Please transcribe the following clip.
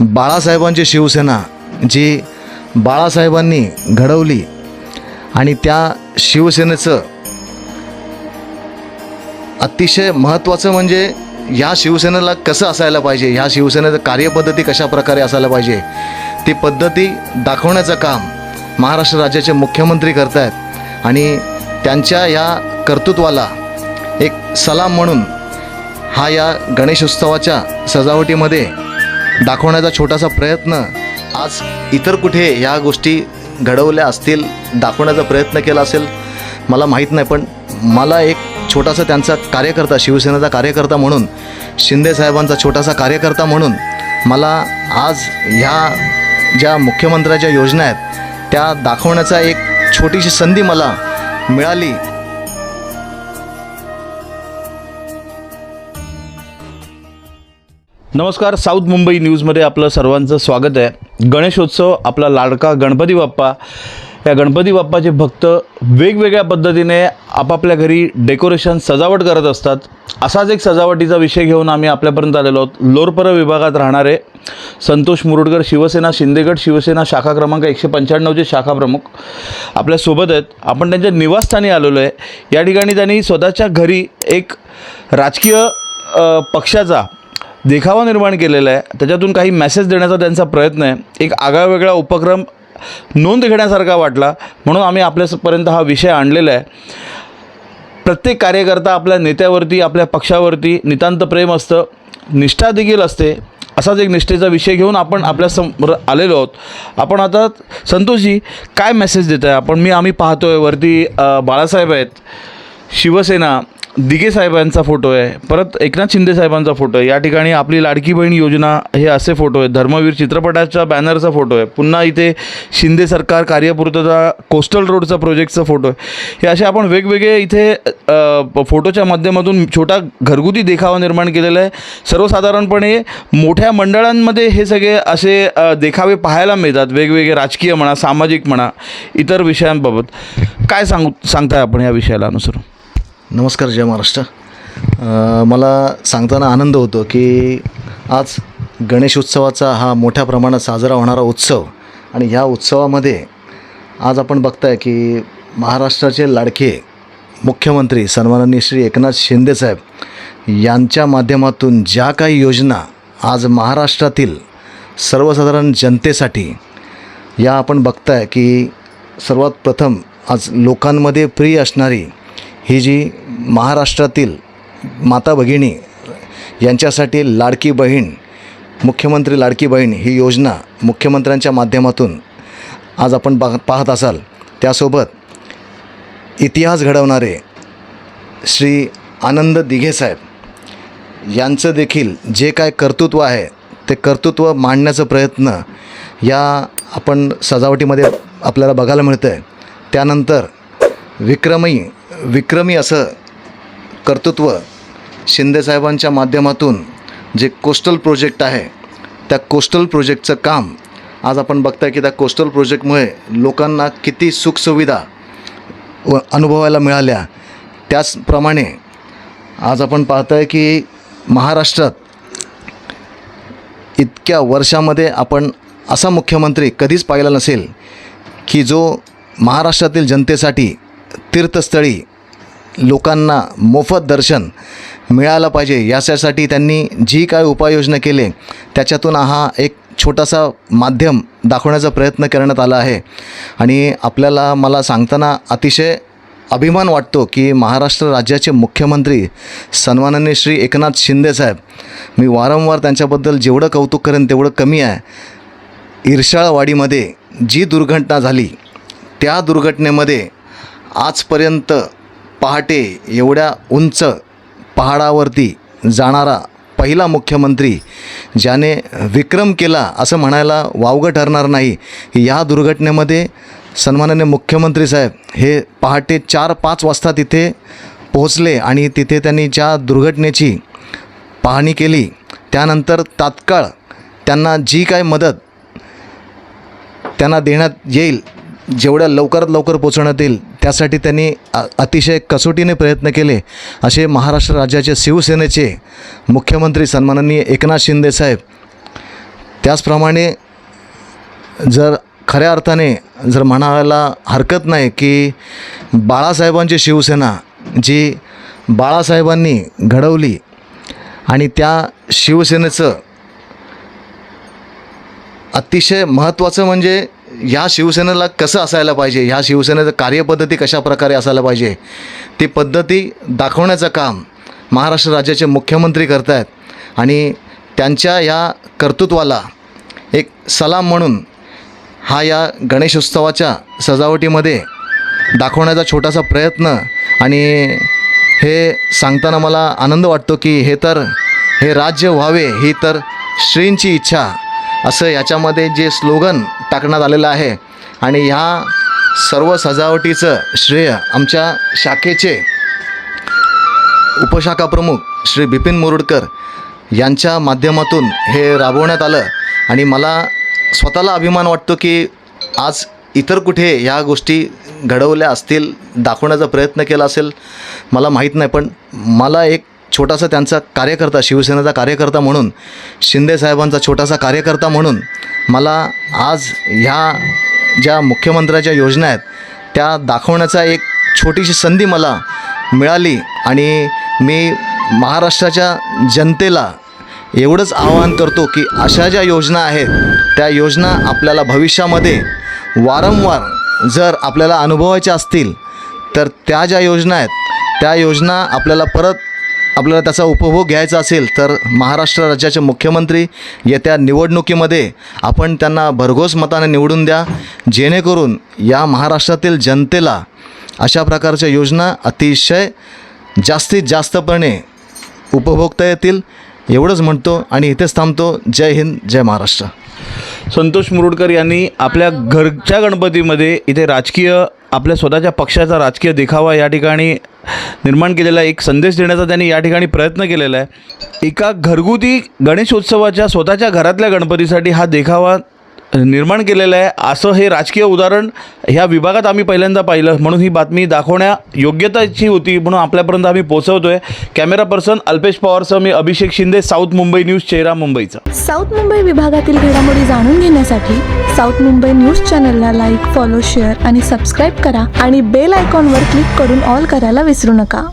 बाळासाहेबांची शिवसेना जी बाळासाहेबांनी घडवली आणि त्या शिवसेनेचं अतिशय महत्त्वाचं म्हणजे ह्या शिवसेनेला कसं असायला पाहिजे? ह्या शिवसेनेचं कार्यपद्धती कशा प्रकारे असायला पाहिजे? ती पद्धती दाखवण्याचं काम महाराष्ट्र राज्याचे मुख्यमंत्री करत आहेत आणि त्यांच्या या कर्तृत्वाला एक सलाम म्हणून हा या गणेशोत्सवाच्या सजावटीमध्ये दाखवण्याचा छोटासा प्रयत्न. आज इतर कुठे ह्या गोष्टी घडवल्या असतील दाखवण्याचा प्रयत्न केला असेल मला माहीत नाही पण मला एक छोटासा त्यांचा कार्यकर्ता शिवसेनेचा कार्यकर्ता म्हणून शिंदे साहेबांचा छोटासा कार्यकर्ता म्हणून मला आज ह्या ज्या मुख्यमंत्र्याच्या योजना आहेत त्या दाखवण्याचा एक छोटीशी संधी मला मिळाली. नमस्कार साऊथ मुंबई न्यूजमध्ये आपलं सर्वांचं स्वागत आहे. गणेशोत्सव आपला लाडका गणपती बाप्पा. या गणपती बाप्पाचे भक्त वेगवेगळ्या पद्धतीने आपापल्या घरी डेकोरेशन सजावट करत असतात. असाच एक सजावटीचा विषय घेऊन आम्ही आपल्यापर्यंत आलेलो आहोत. लोरपर विभागात राहणारे संतोष मुरुडकर शिवसेना शिंदेगड शिवसेना शाखा क्रमांक एकशे पंच्याण्णवचे शाखा प्रमुख आपल्यासोबत आहेत. आपण त्यांच्या निवासस्थानी आलेलो आहे. या ठिकाणी त्यांनी स्वतःच्या घरी एक राजकीय पक्षाचा देखावा निर्माण केलेला आहे. त्याच्यातून काही मेसेज देण्याचा त्यांचा प्रयत्न आहे. एक आगळावेगळा उपक्रम नोंद घेण्यासारखा वाटला. म्हणून आम्ही आपल्यापर्यंत हा विषय आणलेला आहे. प्रत्येक कार्यकर्ता आपल्या नेत्यावरती आपल्या पक्षावरती नितांत प्रेम असतं. निष्ठा देखील असते. असाच एक निष्ठेचा विषय घेऊन आपण आपल्यासमोर आलेलो आहोत. आपण आता संतोषजी काय मेसेज देत आहे आपण मी आम्ही पाहतो आहे वरती बाळासाहेब आहेत. शिवसेना दिघे साहेबांचा फोटो आहे परत एकनाथ शिंदे साहेबांचा फोटो आहे. या ठिकाणी आपली लाडकी बहीण योजना हे असे फोटो आहेत. धर्मवीर चित्रपटाच्या बॅनरचा फोटो आहे. पुन्हा इथे शिंदे सरकार कार्यपूर्तता कोस्टल रोडचा प्रोजेक्टचा फोटो आहे. हे असे आपण वेगवेगळे इथे फोटोच्या माध्यमातून छोटा घरगुती देखावा निर्माण केलेला आहे. सर्वसाधारणपणे मोठ्या मंडळांमध्ये हे सगळे असे देखावे पाहायला मिळतात. वेगवेगळे राजकीय म्हणा सामाजिक म्हणा इतर विषयांबाबत. काय सांगू सांगताय आपण या विषयाला अनुसरून? नमस्कार जय महाराष्ट्र. मला सांगताना आनंद होतो की आज गणेशोत्सवाचा हा मोठ्या प्रमाणात साजरा होणारा उत्सव आणि ह्या उत्सवामध्ये आज आपण बघताय की महाराष्ट्राचे लाडके मुख्यमंत्री सन्माननीय श्री एकनाथ शिंदेसाहेब यांच्या माध्यमातून ज्या काही योजना आज महाराष्ट्रातील सर्वसाधारण जनतेसाठी या आपण बघताय की सर्वात प्रथम आज लोकांमध्ये प्रिय असणारी ही जी महाराष्ट्रातील माता भगिनी यांच्यासाठी लाडकी बहीण मुख्यमंत्री लाडकी बहीण ही योजना मुख्यमंत्र्यांच्या माध्यमातून आज आपण बघ पाहत असाल. त्यासोबत इतिहास घडवणारे श्री आनंद दिघे साहेब यांचं देखील जे काय कर्तृत्व आहे ते कर्तृत्व मांडण्याचा प्रयत्न या आपण सजावटीमध्ये आपल्याला बघायला मिळतं आहे त्यानंतर विक्रमी विक्रमी असं कर्तृत्व शिंदेसाहेबांच्या माध्यमातून जे कोस्टल प्रोजेक्ट आहे त्या कोस्टल प्रोजेक्टचं काम आज आपण बघताय की त्या कोस्टल प्रोजेक्टमुळे लोकांना किती सुखसुविधा व अनुभवायला मिळाल्या. त्याचप्रमाणे आज आपण पाहताय की महाराष्ट्रात इतक्या वर्षामध्ये आपण असा मुख्यमंत्री कधीच पाहिला नसेल की जो महाराष्ट्रातील जनतेसाठी तीर्थस्थळी लोकांना मोफत दर्शन मिळालं पाहिजे. याच्यासाठी त्यांनी जी काय उपाययोजना केले त्याच्यातून हा एक छोटासा माध्यम दाखवण्याचा प्रयत्न करण्यात आला आहे. आणि आपल्याला मला सांगताना अतिशय अभिमान वाटतो की महाराष्ट्र राज्याचे मुख्यमंत्री सन्माननीय श्री एकनाथ शिंदेसाहेब मी वारंवार त्यांच्याबद्दल जेवढं कौतुक करेन तेवढं कमी आहे. इर्षाळवाडीमध्ये जी दुर्घटना झाली त्या दुर्घटनेमध्ये आजपर्यंत पहाटे एवढ्या उंच पहाडावरती जाणारा पहिला मुख्यमंत्री ज्याने विक्रम केला असं म्हणायला वावगं ठरणार नाही. या दुर्घटनेमध्ये सन्माननीय मुख्यमंत्री साहेब हे पहाटे चार पाच वाजता तिथे पोहोचले आणि तिथे त्यांनी ज्या दुर्घटनेची पाहणी केली त्यानंतर तात्काळ त्यांना जी काय मदत त्यांना देण्यात येईल जेवढ्या लवकरात लवकर पोचवण्यात येईल त्यासाठी त्यांनी अतिशय कसोटीने प्रयत्न केले. असे महाराष्ट्र राज्याचे शिवसेनेचे मुख्यमंत्री सन्माननीय एकनाथ शिंदेसाहेब त्याचप्रमाणे जर खऱ्या अर्थाने जर म्हणायला हरकत नाही की बाळासाहेबांची शिवसेना जी बाळासाहेबांनी घडवली आणि त्या शिवसेनेचं अतिशय महत्त्वाचं म्हणजे ह्या शिवसेनेला कसं असायला पाहिजे? ह्या शिवसेनेचं कार्यपद्धती कशा प्रकारे असायला पाहिजे? ती पद्धती दाखवण्याचं काम महाराष्ट्र राज्याचे मुख्यमंत्री करत आहेत आणि त्यांच्या या कर्तृत्वाला एक सलाम म्हणून हा या गणेशोत्सवाच्या सजावटीमध्ये दाखवण्याचा छोटासा प्रयत्न आणि हे सांगताना मला आनंद वाटतो की हे तर हे राज्य व्हावे ही तर श्रींची इच्छा. असं याच्यामध्ये जे स्लोगन टाकण्यात आलेलं आहे आणि ह्या सर्व सजावटीचं श्रेय आमच्या शाखेचे उपशाखा प्रमुख श्री बिपिन मुरुडकर यांच्या माध्यमातून हे राबवण्यात आलं. आणि मला स्वतःला अभिमान वाटतो की आज इतर कुठे ह्या गोष्टी घडवल्या असतील दाखवण्याचा प्रयत्न केला असेल मला माहीत नाही. पण मला एक छोटासा त्यांचा कार्यकर्ता शिवसेनेचा कार्यकर्ता म्हणून शिंदे साहेबांचा छोटासा कार्यकर्ता म्हणून मला आज ह्या ज्या मुख्यमंत्र्याच्या योजना आहेत त्या दाखवण्याचा एक छोटीशी संधी मला मिळाली आणि मी महाराष्ट्राच्या जनतेला एवढंच आवाहन करतो की अशा ज्या योजना आहेत त्या योजना आपल्याला भविष्यामध्ये वारंवार जर आपल्याला अनुभवायच्या असतील तर त्या ज्या योजना आहेत त्या योजना आपल्याला परत आपल्याला त्याचा उपभोग घ्यायचा असेल तर महाराष्ट्र राज्याचे मुख्यमंत्री येत्या निवडणुकीमध्ये आपण त्यांना भरघोस मताने निवडून द्या. जेणेकरून या महाराष्ट्रातील जनतेला अशा प्रकारच्या योजना अतिशय जास्तीत जास्तपणे उपभोगता येतील. एवढंच म्हणतो आणि इथेच थांबतो. जय हिंद जय महाराष्ट्र. संतोष मुरुडकर यांनी आपल्या घरच्या गणपतीमध्ये इथे राजकीय आपल्या स्वतःच्या पक्षाचा राजकीय देखावा या ठिकाणी निर्माण केलेला एक संदेश देण्याचा त्यांनी या ठिकाणी प्रयत्न केलेला आहे. एका घरगुती गणेशोत्सवाच्या स्वतःच्या घरातल्या गणपतीसाठी हा देखावा निर्माण केलेलं आहे. असं हे राजकीय उदाहरण ह्या विभागात आम्ही पहिल्यांदा पाहिलं. म्हणून ही बातमी दाखवण्या योग्यताची होती म्हणून आपल्यापर्यंत आम्ही पोहोचवतो आहे कॅमेरा पर्सन अल्पेश पवारसह मी अभिषेक शिंदे साऊथ मुंबई न्यूज चेहरा मुंबईचा. साऊथ मुंबई विभागातील घडामोडी जाणून घेण्यासाठी साऊथ मुंबई न्यूज चॅनलला लाईक फॉलो शेअर आणि सबस्क्राईब करा आणि बेल आयकॉनवर क्लिक करून ऑल करायला विसरू नका.